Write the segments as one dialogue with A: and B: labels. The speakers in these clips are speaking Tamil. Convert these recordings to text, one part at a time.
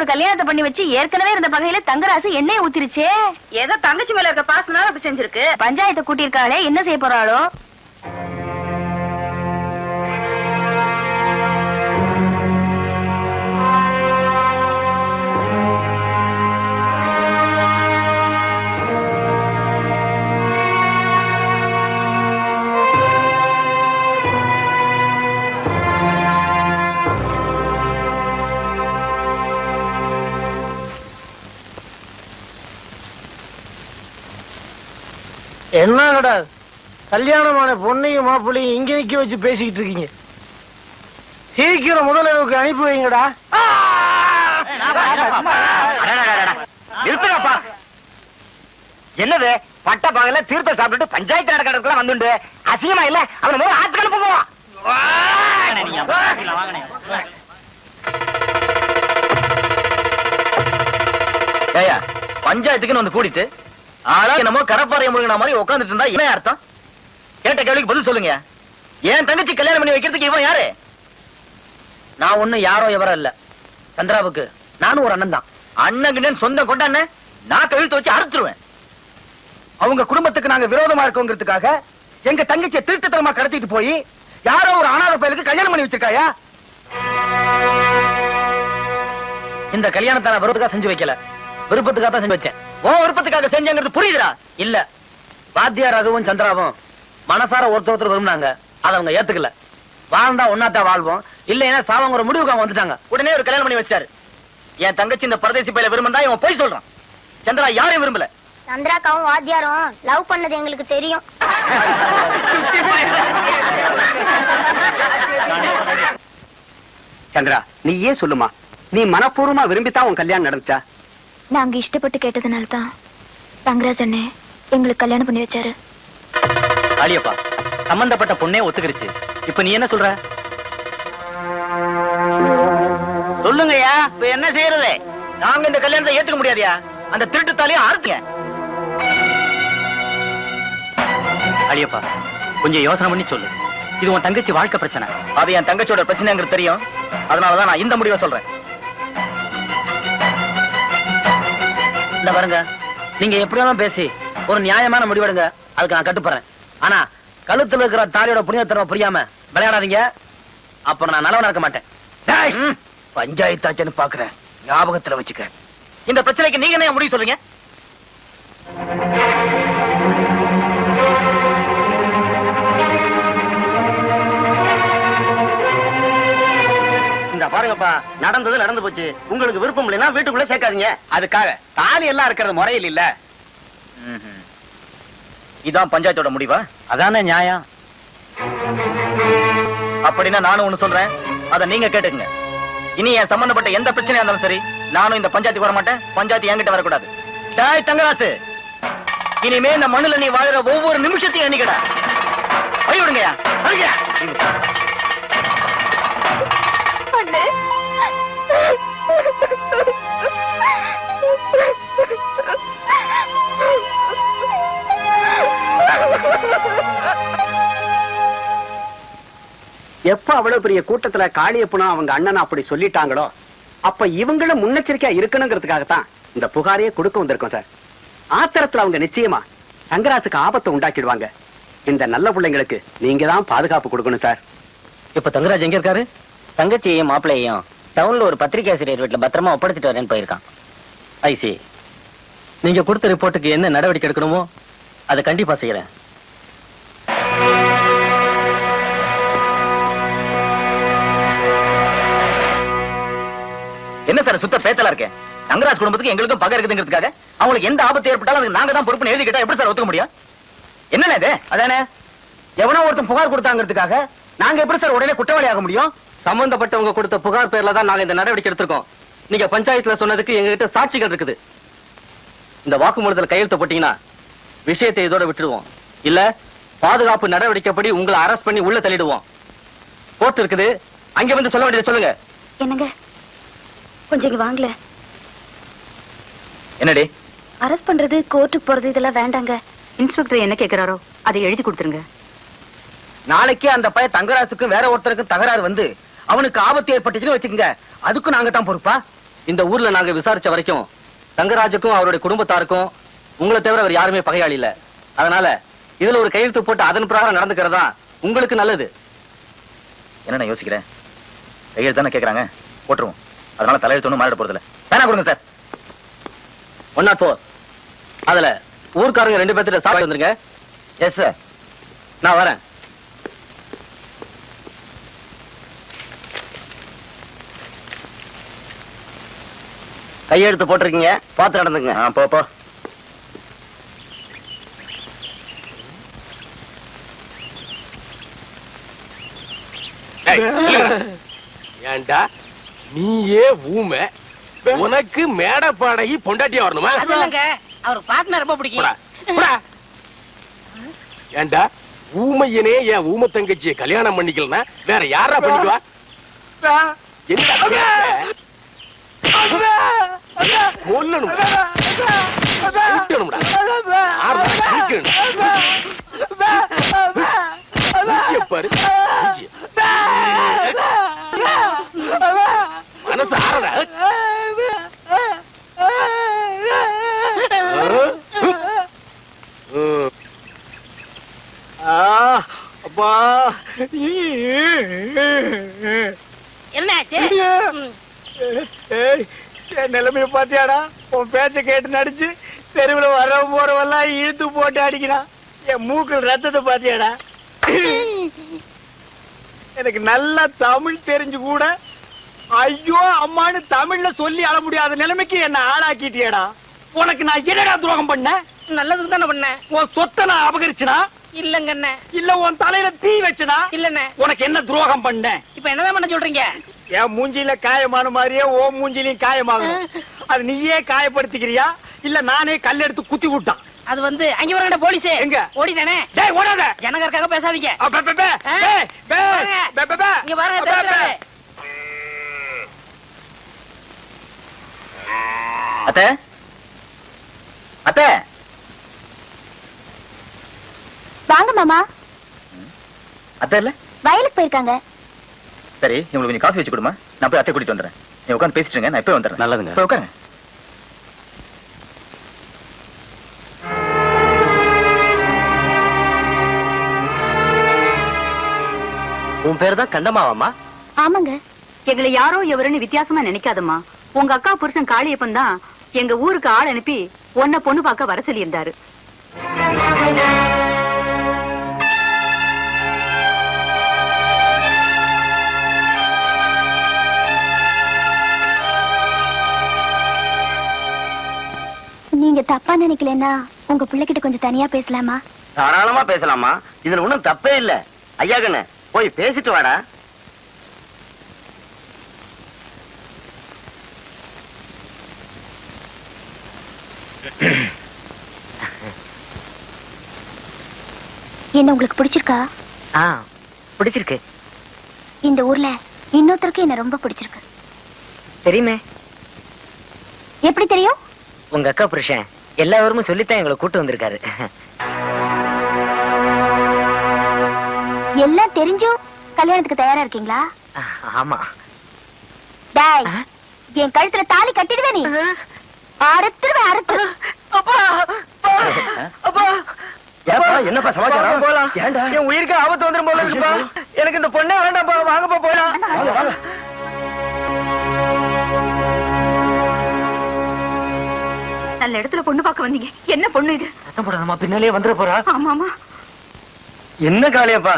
A: ஒரு கல்யாணத்தை பண்ணி வச்சு ஏற்கனவே இருந்த பகையில தங்கராசு எண்ணெய் ஊத்திருச்சே.
B: ஏதோ தங்கச்சி மேல இருக்க பாசனால அப்படி செஞ்சிருக்கு.
A: பஞ்சாயத்தை கூட்டியிருக்காளே என்ன செய்ய போறாளோ?
C: என்னங்கடா? கல்யாணமான பொண்ணையும் மாப்பிள்ளையும் இங்க நிக்க வச்சு பேசிக்கிட்டு இருக்கீங்க. சீக்கிரம் முதலவுக்கு அனுப்பி வைங்கடா.
D: நிறுத்துங்கப்பா. என்னது? பட்ட பகல தீர்த்த சாப்பிட்டுட்டு பஞ்சாயத்து நடக்கிறதுக்குலாம் வந்துண்டு? அசிங்கமா இல்ல? அவன முதல்ல ஆத்துக்கள் போவோம் ஏயா பஞ்சாயத்துக்குன்னு வந்து கூட்டிட்டு ஆனா என்னமோ கடப்பாறை முழுங்கின மாதிரி உட்காந்துட்டு இருந்தா என்ன அர்த்தம்? கேட்ட கேள்விக்கு பதில் சொல்லுங்க. என் தங்கச்சி கல்யாணம் பண்ணி வைக்கிறதுக்கு இவன் யாரு? நான் ஒண்ணும் யாரோ எவரோ இல்ல. சந்திராவுக்கு. நானும் ஒரு அண்ணன் தான் அண்ணன் சொந்த கொண்டாண்ண நான் கழுத்து வச்சு அறுத்துருவேன். அவங்க குடும்பத்துக்கு நாங்க விரோதமா இருக்கோங்கிறதுக்காக எங்க தங்கச்சியை திருட்டுத்தனமா கடத்திட்டு போய் யாரோ ஒரு அனாதை பயலுக்கு கல்யாணம் பண்ணி வச்சிருக்காயா? இந்த கல்யாணத்தை நான் விரோதத்துக்காக செஞ்சு வைக்கல. விருப்பத்துக்காக தான் செஞ்சு வச்சேன். ஓ விருப்பத்துக்காக செஞ்சங்கிறது புரியுதுடா. இல்ல வாத்தியார் ரகுவும் சந்திராவும் மனசார ஒருத்தர் ஒருத்தர் விரும்பினாங்க. அதை அவங்க ஏத்துக்கல. வாழ்ந்தா ஒன்னாத்தான் வாழ்வோம். இல்லைன்னா சாவங்கிற முடிவுக்கு அவங்க வந்துட்டாங்க. உடனே ஒரு கல்யாணம் பண்ணி வச்சாரு என் தங்கச்சி இந்த பரதேசி பையில விரும்புறா இவன் போய் சொல்றான். சந்திரா யாரையும் விரும்பல.
E: சந்திராக்காவும் வாத்தியாரும் லவ் பண்ணது எங்களுக்கு தெரியும்.
F: சந்திரா நீ ஏன் சொல்லுமா. நீ மனப்பூர்வமா விரும்பித்தான் உன் கல்யாணம் நடந்துச்சா?
E: நாங்க இஷ்டப்பட்டு கேட்டதுனால தான் தங்கராஜ் அண்ணே எங்களுக்கு கல்யாணம் பண்ணி வச்சாரு.
D: அழியப்பா சம்பந்தப்பட்ட பொண்ணே ஒத்துக்கிருச்சு. இப்ப நீ என்ன சொல்ற? சொல்லுங்கய்யா இப்ப என்ன செய்யறது? நாங்க இந்த கல்யாணத்தை ஏத்துக்க முடியாதயா அந்த திருட்டு தாலியை அறுத்துங்க அழியப்பா கொஞ்சம் யோசனை பண்ணி சொல்லு. இது உன் தங்கச்சி வாழ்க்கை பிரச்சனை. அது என் தங்கச்சியோட பிரச்சனைங்கிறது தெரியும். அதனாலதான் நான் இந்த முடிவை சொல்றேன். இந்த பாருங்க. நீங்க எப்படி வேணாலும் பேசி ஒரு நியாயமான முடிவெடுங்க. அதுக்கு நான் கட்டுப்படுறேன். ஆனா கழுத்துல இருக்கிற தாலியோட புனிதத்தன்மை புரியாம விளையாடாதீங்க. அப்புறம் நான் நல்லவனா இருக்க மாட்டேன். பஞ்சாயத்தாச்சன்னு பாக்குறேன். ஞாபகத்துல வச்சுக்க. இந்த பிரச்சனைக்கு நீங்க என்ன முடிவு சொல்றீங்க? பாருங்கப்பா நடந்தது நடந்து போச்சு. உங்களுக்கு விருப்பம் இல்லைன்னா வீட்டுக்குள்ள சேர்க்காதீங்க. அதுக்காக தாலி எல்லாம் இருக்கிறது முறையில் இல்ல. இதான் பஞ்சாயத்தோட முடிவா? அதானே நியாயம். அப்படின்னா நானும் ஒண்ணு சொல்றேன். அத நீங்க கேட்டுக்கங்க. இனி என் சம்பந்தப்பட்ட எந்த பிரச்சனையா இருந்தாலும் சரி நானும் இந்த பஞ்சாயத்துக்கு வர மாட்டேன். பஞ்சாயத்து என்கிட்ட வரக்கூடாது. டாய் தங்கராசு. இனிமே இந்த மண்ணுல நீ வாழற ஒவ்வொரு நிமிஷத்தையும் எண்ணிக்கடா. வழி விடுங்கய்யா.
F: எப்ப அவ்வளவு பெரிய கூட்டத்துல காளியப்பனும் அவங்க அண்ணன் அப்படி சொல்லிட்டாங்களோ அப்ப இவங்களும் முன்னெச்சரிக்கையா இருக்கணுங்கிறதுக்காகத்தான் இந்த புகாரையே கொடுக்க வந்திருக்கோம் சார். ஆத்திரத்துல அவங்க நிச்சயமா சங்கராசுக்கு ஆபத்தை உண்டாக்கிடுவாங்க. இந்த நல்ல பிள்ளைங்களுக்கு நீங்க தான் பாதுகாப்பு கொடுக்கணும் சார்.
D: இப்ப தங்கராஜ் எங்க இருக்காரு? தங்கச்சியையும் மாப்பிள்ளையையும் டவுன்ல ஒரு பத்திரிகை ஆசிரியர் வீட்டுல பத்திரமா ஒப்படைச்சிட்டு வரேன்னு போயிருக்கான். ஐசி நீங்க கொடுத்த ரிப்போர்ட்டுக்கு என்ன நடவடிக்கை எடுக்கணுமோ அதை கண்டிப்பா செய்யறேன். என்ன சார் சுத்த பேத்தலா இருக்கேன்? தங்கராஜ் குடும்பத்துக்கு எங்களுக்கும் பகை இருக்குதுங்கிறதுக்காக அவங்களுக்கு எந்த ஆபத்து ஏற்பட்டாலும் அதுக்கு நாங்க தான் பொறுப்புன்னு எழுதி கேட்டா எப்படி சார் ஒத்துக்க முடியும்? என்னண்ணே இது? அதானே? எவனோ ஒருத்தன் புகார் கொடுத்தாங்கிறதுக்காக நாங்க எப்படி சார் உடனே குற்றவாளி ஆக முடியும்?
F: சம்பந்தப்பட்டவங்க கொடுத்த புகார் பேர்ல தான் நாங்க இந்த நடவடிக்கை எடுத்திருக்கோம். நீங்க பஞ்சாயத்துல சொன்னதுக்கு எங்ககிட்ட சாட்சிகள் இருக்குது. இந்த வாக்குமூலத்தில் கையெழுத்து போட்டீங்கன்னா விஷயத்தை இதோட விட்டுடுவோம் இல்ல பாதுகாப்பு நடவடிக்கைப்படி உங்களை அரெஸ்ட் பண்ணி உள்ள தள்ளிடுவோம். கோர்ட் இருக்குது. அங்க வந்து சொல்ல வேண்டியது சொல்லுங்க.
E: என்னங்க? கொஞ்சம் இங்க வாங்கல
D: என்னடி?
E: அரெஸ்ட் பண்றது கோர்ட்டுக்கு போறது இதெல்லாம் வேண்டாங்க.
B: இன்ஸ்பெக்டர் என்ன கேக்குறாரோ அதை எழுதி கொடுத்துருங்க.
D: நாளைக்கே அந்த பையன் தங்கராசுக்கும் வேற ஒருத்தருக்கும் தகராறு வந்து அவனுக்கு ஆபத்து ஏற்பட்டுச்சுன்னு வச்சுக்கோங்க. அதுக்கும் நாங்க தான் பொறுப்பா?
G: இந்த ஊர்ல நாங்க விசாரிச்ச வரைக்கும் தங்கராஜுக்கும் அவருடைய குடும்பத்தாருக்கும் உங்களை தவிர அவர் யாருமே பகையாளி இல்ல. அதனால இதுல ஒரு கையெழுத்து போட்டு அதன் பிரகாரம் நடந்துக்கிறதா உங்களுக்கு நல்லது.
D: என்ன நான் யோசிக்கிறேன்? கையெழுத்து தானே கேக்குறாங்க? போட்டுருவோம். அதனால தலையெழுத்து ஒன்றும் மாறிட போறதில்ல. வேணா கொடுங்க சார்.
G: ஒன் நாட் ஃபோர் அதுல ஊர்க்காரங்க ரெண்டு பேர்த்திட்ட சாப்பிட்டு வந்துருங்க
D: எஸ் சார்
G: நான் வரேன். கையெழுத்து போட்டிருக்கீங்க பார்த்து நடந்துங்க
D: போ போ.
H: ஏண்டா நீயே ஊமை. உனக்கு மேடை பாடகி பொண்டாட்டியா வரணுமா?
I: அது இல்லைங்க. அவர் பாட்டுனா ரொம்ப பிடிக்கும்.
H: போடா, போடா. ஏண்டா ஊமையனே என் ஊமை தங்கச்சியை கல்யாணம் பண்ணிக்கலனா வேற யாரா பண்ணிக்குவா? பாரு, மூஞ்சிய. மனசு ஆறடா ம்.
I: அப்பா
J: என்னாச்சு
I: ஏய், என் நிலைமைய பாத்தியாடா? உன் பேச்ச கேட்டு நடிச்சு தெருவுல வர போறவெல்லாம் இழுத்து போட்டு அடிக்கிறான். என் மூக்கில் ரத்தத்தை பாத்தியாடா? எனக்கு நல்லா தமிழ் தெரிஞ்சு கூட ஐயோ அம்மான்னு தமிழ்ல சொல்லி அழ முடியாத நிலைமைக்கு என்ன ஆளாக்கிட்டியடா. உனக்கு நான் என்னடா துரோகம் பண்ணேன்
J: நல்லதுக்கு தானே பண்ணேன்
I: உன் சொத்தை நான் அபகரிச்சனா?
J: இல்லங்க
I: இல்ல உன் தலையில தீ வச்சனா?
J: இல்லண்ணே.
I: உனக்கு என்ன துரோகம் பண்ணேன்
J: இப்ப என்னதான் பண்ண சொல்றீங்க?
I: என் மூஞ்சில காயமான மாதிரியே ஓ மூஞ்சிலையும் காயமாகும். அது நீயே காயப்படுத்திக்கிறியா? இல்ல நானே கல் எடுத்து குத்தி விட்டான்.
J: அது வந்து அங்க வரங்கட போலீஸ்.
I: எங்க?
J: ஓடிட்டானே.
I: டேய் ஓடாத.
J: ஜனகருக்காக பேசாதீங்க.
I: அ, பே, பே, பே.
J: ஆ?
I: டேய், பே,
J: வாங்க.
I: பே, பே, பே.
J: இங்க பாருங்க.
D: அத்தை? அத்தை?
K: வாங்க மாமா.
D: அத்தை இல்ல?
K: வயலுக்கு போயிருக்காங்க.
D: சரி உங்களுக்கு கொஞ்சம் காஃபி வச்சு கொடுமா. நான் போய் அத்தை கூட்டிட்டு வந்துடுறேன். நீ உட்காந்து பேசிட்டு நான் இப்போ வந்துடுறேன்.
G: நல்லதுங்க.
D: உட்காருங்க.
G: உன் பேர் தான் கண்டமாவாமா
K: ஆமாங்க.
B: எங்களை யாரோ எவருன்னு வித்தியாசமா நினைக்காதம்மா. உங்க அக்கா புருஷன் காளியப்பன் தான் எங்க ஊருக்கு ஆள் அனுப்பி உன்னை பொண்ணு பார்க்க வர சொல்லியிருந்தாரு.
K: நீங்க தப்பா நினைக்கலன்னா உங்க பிள்ளைகிட்ட கொஞ்சம் தனியா பேசலாமா?
G: தாராளமா பேசலாமா இதுல ஒண்ணும் தப்பே இல்ல. ஐயா கண்ணு போய் பேசிட்டு வாடா.
K: என்ன உங்களுக்கு பிடிச்சிருக்கா?
L: ஆ பிடிச்சிருக்கு.
K: இந்த ஊர்ல இன்னொருத்தருக்கு என்ன ரொம்ப பிடிச்சிருக்கு.
L: தெரியுமே.
K: எப்படி தெரியும்?
L: உங்க அக்கா புருஷன் எல்லா சொல்லித்தான் எங்களை கூட்டு வந்திருக்காரு.
K: எல்லாம் தெரிஞ்சும் கல்யாணத்துக்கு தயாரா இருக்கீங்களா?
L: ஆமா.
K: டாய் என் கழுத்துல தாலி கட்டிடுவே நீ. அறுத்துருவேன் அறுத்து
G: என்னப்பா சமாச்சாரம்? போலாம் ஏன்டா?
I: என் உயிருக்கு ஆபத்து வந்துரும் போல இருக்குப்பா. எனக்கு இந்த பொண்ணே வேண்டாம்ப்பா வாங்கப்பா போலாம்.
G: வாங்க வாங்க.
B: நல்ல இடத்துல பொண்ணு பார்க்க வந்தீங்க. என்ன பொண்ணு இது?
G: சத்தம் போடாதம்மா பின்னாலே வந்துட போறா.
B: ஆமாமா
G: என்ன காளியப்பா?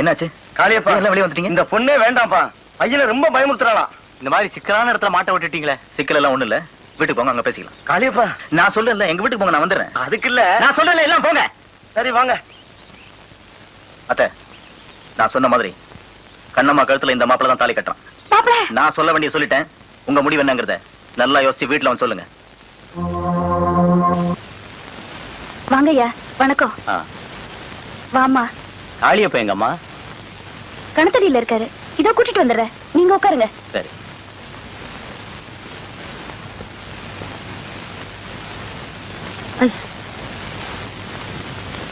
D: என்னாச்சு?
G: காளியப்பா
D: எல்லாம் வெளியே வந்துட்டீங்க?
G: இந்த பொண்ணே வேண்டாம்ப்பா. பையனை ரொம்ப பயமுறுத்துறாளாம்
D: இந்த மாதிரி சிக்கலான இடத்துல மாட்ட விட்டுட்டீங்களே? சிக்கல் எல்லாம் ஒண்ணு இல்ல. வீட்டுக்கு போங்க அங்க பேசிக்கலாம்.
G: காளியப்பா.
D: நான் சொல்றேன்ல எங்க வீட்டுக்கு போங்க நான் வந்துடுறேன்.
G: அதுக்கு இல்ல.
D: நான் சொல்றேன்ல எல்லாம் போங்க.
G: சரி வாங்க.
D: அத்தை நான் சொன்ன மாதிரி கண்ணம்மா கழுத்துல இந்த மாப்பிள்ள தான் தாலி கட்டுறான்.
K: மாப்பிள
D: நான் சொல்ல வேண்டிய சொல்லிட்டேன். உங்க முடிவு என்னங்கறத நல்லா யோசிச்சு வீட்டுல வந்து சொல்லுங்க.
B: வாங்கய்யா வணக்கம். வாமா
D: காளியப்ப எங்கம்மா
K: கணத்தடியில இருக்காரு. இதோ கூட்டிட்டு வந்துடுறேன். நீங்க உட்காருங்க.
D: சரி.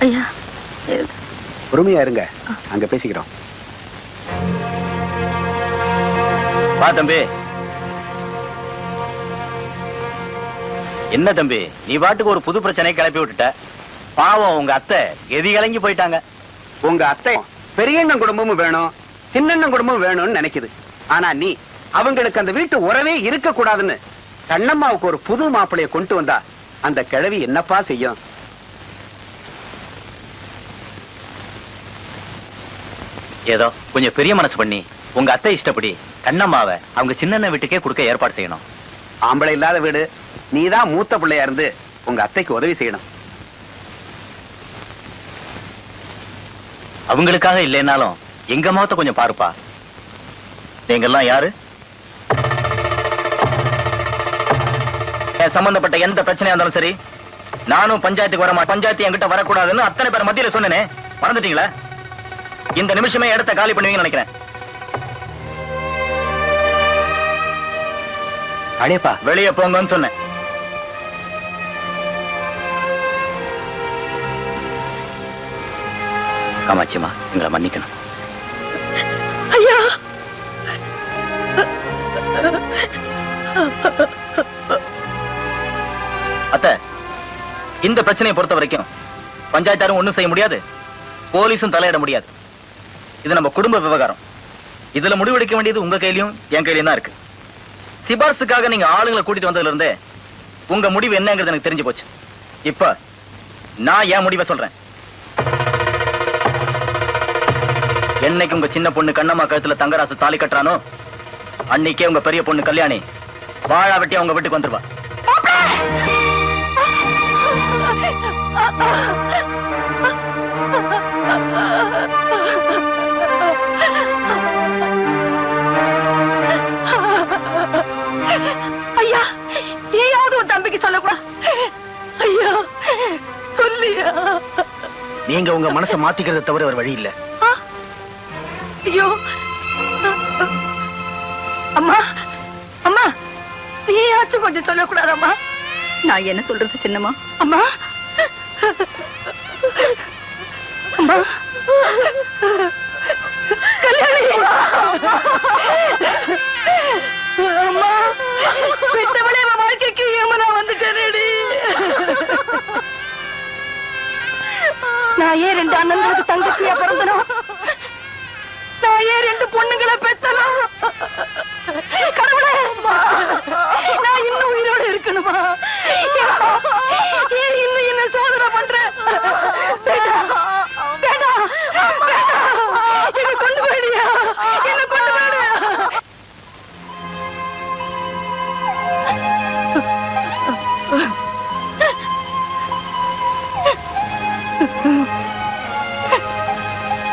B: ஐயா.
H: பொறுமையா இருங்க. அங்க பேசிக்கிறோம்.
D: வா தம்பி. என்ன தம்பி நீ பாட்டுக்கு ஒரு புது பிரச்சனையை கிளப்பி விட்டுட்ட. பாவம் உங்க அத்தை எதி கலங்கி போயிட்டாங்க.
F: உங்க அத்தை பெரியண்ணன் குடும்பமும் வேணும் சின்னண்ணன் குடும்பமும் வேணும்னு நினைக்குது. ஆனா நீ அவங்களுக்கு அந்த வீட்டு உறவே இருக்க கூடாதுன்னு கண்ணம்மாவுக்கு ஒரு புது மாப்பிளைய கொண்டு வந்தா அந்த கிழவி என்னப்பா செய்யும்?
D: ஏதோ கொஞ்சம் பெரிய மனசு பண்ணி உங்க அத்தை இஷ்டப்படி கண்ணம்மாவை அவங்க சின்ன வீட்டுக்கே கொடுக்க ஏற்பாடு செய்யணும்.
F: ஆம்பளை இல்லாத வீடு நீதான் மூத்த பிள்ளையா இருந்து உங்க அத்தைக்கு உதவி செய்யணும்.
D: அவங்களுக்காக இல்லைனாலும் எங்க முகத்தை கொஞ்சம் பாருப்பா. நீங்கெல்லாம் யாரு? சம்பந்தப்பட்ட எந்த பிரச்சனையா இருந்தாலும் சரி நானும் பஞ்சாயத்துக்கு வர பஞ்சாயத்து என்கிட்ட வரக்கூடாதுன்னு அத்தனை பேர் மத்தியில சொன்னேனே. மறந்துட்டீங்களா? இந்த நிமிஷமே இடத்த காலி பண்ணுவீங்கன்னு நினைக்கிறேன்.
F: அடேப்பா
D: வெளியே போங்கன்னு சொன்னேன். காமாட்சிமா எங்களை மன்னிக்கணும்.
J: ஐயா!
D: அத்த இந்த பிரச்சனையை பொறுத்த வரைக்கும் பஞ்சாயத்தாரும் ஒண்ணும் செய்ய முடியாது போலீஸும் தலையிட முடியாது. இது நம்ம குடும்ப விவகாரம். இதுல முடிவெடுக்க வேண்டியது உங்க கையிலயும் என் கையிலயும் தான் இருக்கு. சிபாரிசுக்காக நீங்க ஆளுங்களை கூட்டிட்டு வந்ததுல இருந்தே உங்க முடிவு என்னங்கிறது எனக்கு தெரிஞ்சு போச்சு. இப்ப நான் என் முடிவை சொல்றேன். என்னைக்கு உங்க சின்ன பொண்ணு கண்ணம்மா கழுத்துல தங்கராசு தாலி கட்டுறானோ அன்னைக்கே உங்க பெரிய பொண்ணு கல்யாணி. வாழா வெட்டி அவங்க வீட்டுக்கு வந்துருவா.
J: ஐயா ஏயாவது உன் தம்பிக்கு சொல்லக்கூடாது ஐயா சொல்லியா.
D: நீங்க உங்க மனசை மாத்திக்கிறத தவிர ஒரு வழி இல்ல.
J: நீயாச்சும் கொஞ்சம் சொல்லக்கூடாதம்மா.
B: நான் என்ன சொல்றது சின்னம்மா?
J: அம்மா. அம்மா. கல்யாணி. அம்மா பெத்தவளே அவன் வாழ்க்கைக்கு ஏமனா வந்துட்டேனேடி. நான் ஏன் ரெண்டு அண்ணன்களுக்கு தங்கச்சியா பிறந்தனோ? நான் ஏன் ரெண்டு பொண்ணுங்களை பெத்தனோ? கடவுளே நான் இன்னும் உயிரோட இருக்கணுமா ஏன் இன்னும் என்ன சோதனை பண்ற? கொண்டு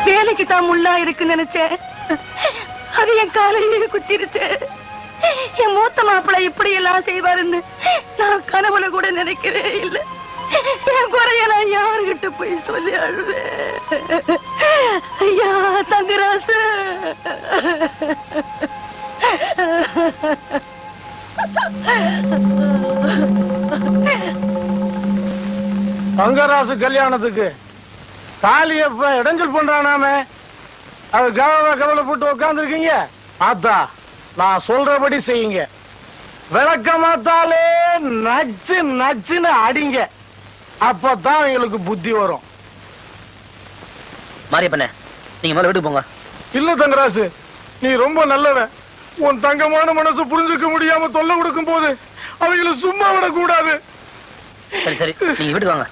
J: வேலைக்கு தான் முள்ளா இருக்கு நினைச்சேன். அது என் காலையே குத்திருச்சு. என் மூத்த மாப்பிள்ள இப்படி எல்லாம் செய்வாருன்னு நான் கனவுல கூட நினைக்கவே இல்லை. என் குறையெல்லாம் யாருகிட்ட போய் சொல்லி அழுவேன். ஐயா தங்கராசு.
C: தங்கராசு கல்யாணத்துக்கு தாலியப்ப இடைஞ்சல் பண்றானாமே. அது கவலை கவலை போட்டு உட்காந்துருக்கீங்க ஆத்தா நான் சொல்றபடி செய்யுங்க. விளக்கமாத்தாலே நச்சு நச்சுன்னு அடிங்க. அப்பதான் எங்களுக்கு புத்தி வரும்.
M: மாரியப்பண்ண நீங்க முதல்ல வீட்டுக்கு போங்க.
C: இல்ல தங்கராசு நீ ரொம்ப நல்லவன். உன் தங்கமான மனசு புரிஞ்சுக்க முடியாம தொல்லை கொடுக்கும் போது அவங்களை சும்மா விடக்கூடாது.
M: சரி சரி நீங்க வீட்டுக்கு வாங்க.